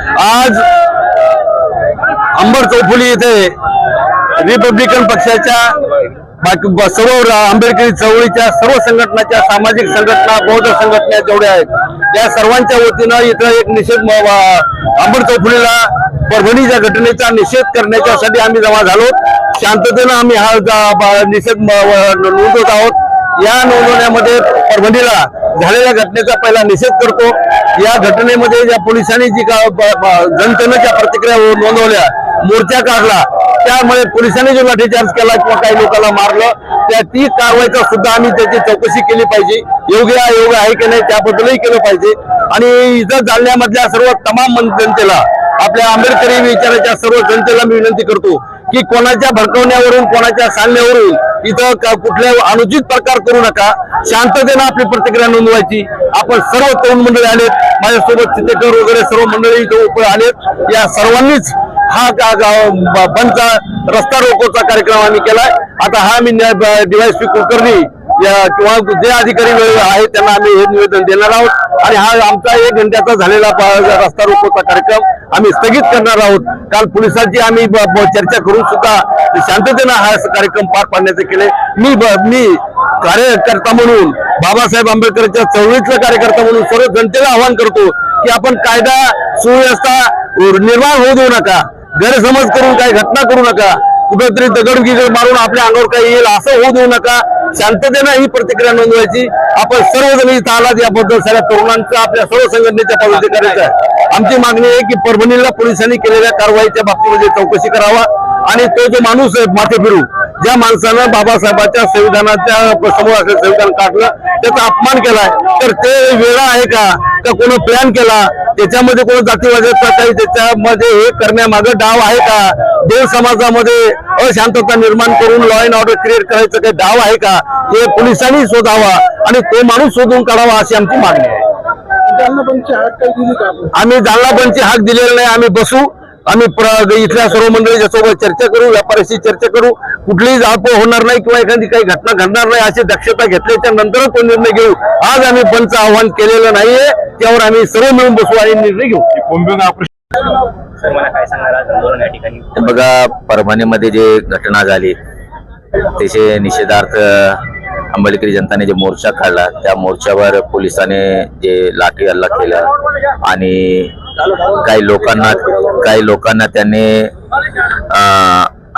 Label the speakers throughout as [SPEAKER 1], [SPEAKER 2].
[SPEAKER 1] आज अंबर चौफुली येथे रिपब्लिकन पक्षाच्या सर्व आंबेडकरी चळवळीच्या सर्व संघटनाच्या सामाजिक संघटना बौद्ध संघटना जेवढ्या आहेत या सर्वांच्या वतीनं इथं एक निषेध म- अंबर चौफुलीला परभणीच्या घटनेचा निषेध करण्याच्यासाठी आम्ही जमा झालो. शांततेनं आम्ही हा निषेध नोंदवत आहोत. या नोंदवण्यामध्ये परभणीला झालेल्या घटनेचा पहिला निषेध करतो. या घटनेमध्ये ज्या पोलिसांनी जी का जनतेनं ज्या प्रतिक्रिया नोंदवल्या मोर्चा काढला त्यामुळे पोलिसांनी जो लाठीचार्ज केला किंवा काही लोकांना मारलं त्या ती कारवाईचा सुद्धा आम्ही त्याची चौकशी केली पाहिजे. योग्य अयोग्य आहे की नाही त्याबद्दलही केलं पाहिजे. आणि इथं जालन्यामधल्या सर्व तमाम जनतेला आपल्या आंबेडकरी विचाराच्या सर्व जनतेला मी विनंती करतो की कोणाच्या भडकवण्यावरून कोणाच्या सांगण्यावरून इथं कुठल्या अनुचित प्रकार करू नका. शांततेनं आपली प्रतिक्रिया नोंदवायची. आपण सर्व तरुण मंडळी आलेत. माझ्यासोबत चितेकर वगैरे सर्व मंडळी इथं उप आलेत या सर्वांनीच हा का- बंदचा रस्ता रोकोचा कार्यक्रम आम्ही केलाय. आता हा मी डीवायसपी कुलकर्णी किंवा जे अधिकारी आहेत त्यांना आम्ही हे निवेदन देणार आहोत. आणि हा आमचा एक घंट्याचा झालेला रस्ता रोकोचा कार्यक्रम आम्ही स्थगित करणार आहोत. काल पोलिसांची आम्ही चर्चा करून सुद्धा शांततेनं हा कार्यक्रम पार पाडण्याचे केले. मी मी कार्यकर्ता म्हणून बाबासाहेब आंबेडकरच्या चळवळीतला कार्यकर्ता म्हणून सर्व जनतेला आवाहन करतो की आपण कायदा सुव्यवस्था निर्माण होऊ देऊ नका. गैरसमज करून काही घटना करू नका. कुठेतरी गिगड मारून आपल्या अंगावर काही येईल असं होऊ देऊ नका. शांततेनं ही प्रतिक्रिया नोंदवायची. आपण सर्वजण इथं आलात याबद्दल सगळ्या तरुणांचा आपल्या सर्व संघटनेच्या पदाधिकाऱ्यांचा आहे. आमची मागणी आहे की परभणीला पोलिसांनी केलेल्या कारवाईच्या बाबतीमध्ये चौकशी करावा आणि तो जो माणूस आहे माथे फिरू ज्या माणसानं बाबासाहेबांच्या संविधानाच्या समोर असलेलं संविधान काढलं त्याचा अपमान केलाय. तर ते वेळा आहे का? का कोण प्लॅन केला? त्याच्यामध्ये कोण जातीवादाचा काही त्याच्यामध्ये हे करण्यामागं डाव आहे का? दोन समाजामध्ये अशांतता निर्माण करून लॉ अँड ऑर्डर क्रिएट करायचं काही डाव आहे का? हे पोलिसांनी शोधावा आणि तो माणूस शोधून काढावा अशी आमची मागणी आहे. आम्ही जालना बंदची हाक दिलेला नाही आम्ही बसू. आम्ही प्र- इथल्या सर्व मंडळीच्या सोबत चर्चा करू व्यापाऱ्याशी चर्चा करू. कुठलीही जाळपोळ होणार नाही किंवा एखादी काही घटना घडणार नाही अशी दक्षता घेतल्याच्या नंतरच तो निर्णय घेऊ. आज आम्ही बंदचं आव्हान केलेलं नाहीये त्यावर आम्ही सर्व मिळून बसू आणि निर्णय घेऊ.
[SPEAKER 2] बघा परभणीमध्ये जे घटना झाली त्याचे निषेधार्थ आंबेडकरी जनताने जे मोर्चा काढला त्या मोर्चावर पोलिसांनी जे लाठी हल्ला केला आणि काही लोकांना काही लोकांना त्यांनी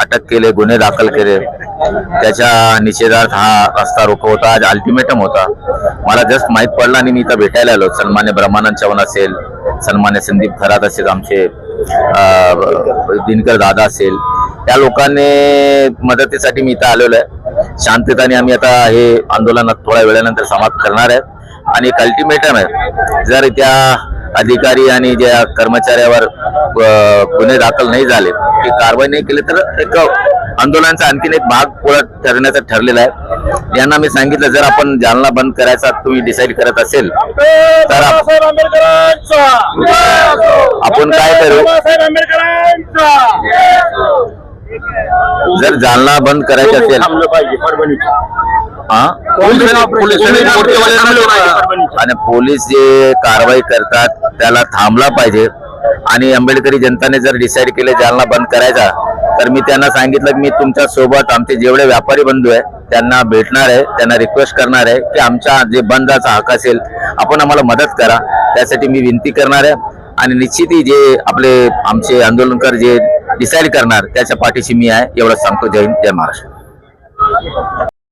[SPEAKER 2] अटक केले गुन्हे दाखल केले. त्याच्या निषेधार्थ हा रस्ता रोको होता आज अल्टिमेटम होता. मला जस्ट माहीत पडला आणि मी इथं भेटायला आलो. सन्मान्य ब्रह्मानंद चव्हाण असेल सन्मान्य संदीप खरात असेल आमचे दिनकर दादा असेल. त्या लोकांनी मदतीसाठी मी इथं आलेलो आहे. शांततेने आम्ही आता हे आंदोलनात थोड्या वेळानंतर समाप्त करणार आहे. आणि एक अल्टिमेटम आहे. जर त्या अधिकारी आणि ज्या कर्मचाऱ्यावर गुन्हे दाखल नाही झाले की कारवाई नाही केली तर एक आंदोलनाचा आणखीन एक भाग पुढे ठरण्याचा ठरलेला आहे. यांना मी सांगितलं जर आपण जालना बंद करायचा तुम्ही डिसाईड करत असेल तर आप- आपण काय करू? जर जालना बंद करायचं असेल हा? आणि पोलीस जे कारवाई करतात त्याला थांबला पाहिजे. आणि आंबेडकरी जनताने जर डिसाईड केले जालना बंद करायचा तर मी त्यांना सांगितलं की मी तुमच्यासोबत आमचे जेवढे व्यापारी बंधू आहे त्यांना भेटणार आहे त्यांना रिक्वेस्ट करणार आहे की आमच्या जे बंदाचा हक असेल आपण आम्हाला मदत करा. त्यासाठी मी विनंती करणार आहे. आणि निश्चितही जे आपले आमचे आंदोलनकर जे डिसाईड करणार त्याच्या पाठीशी मी आहे एवढं सांगतो. जय जय महाराष्ट्र.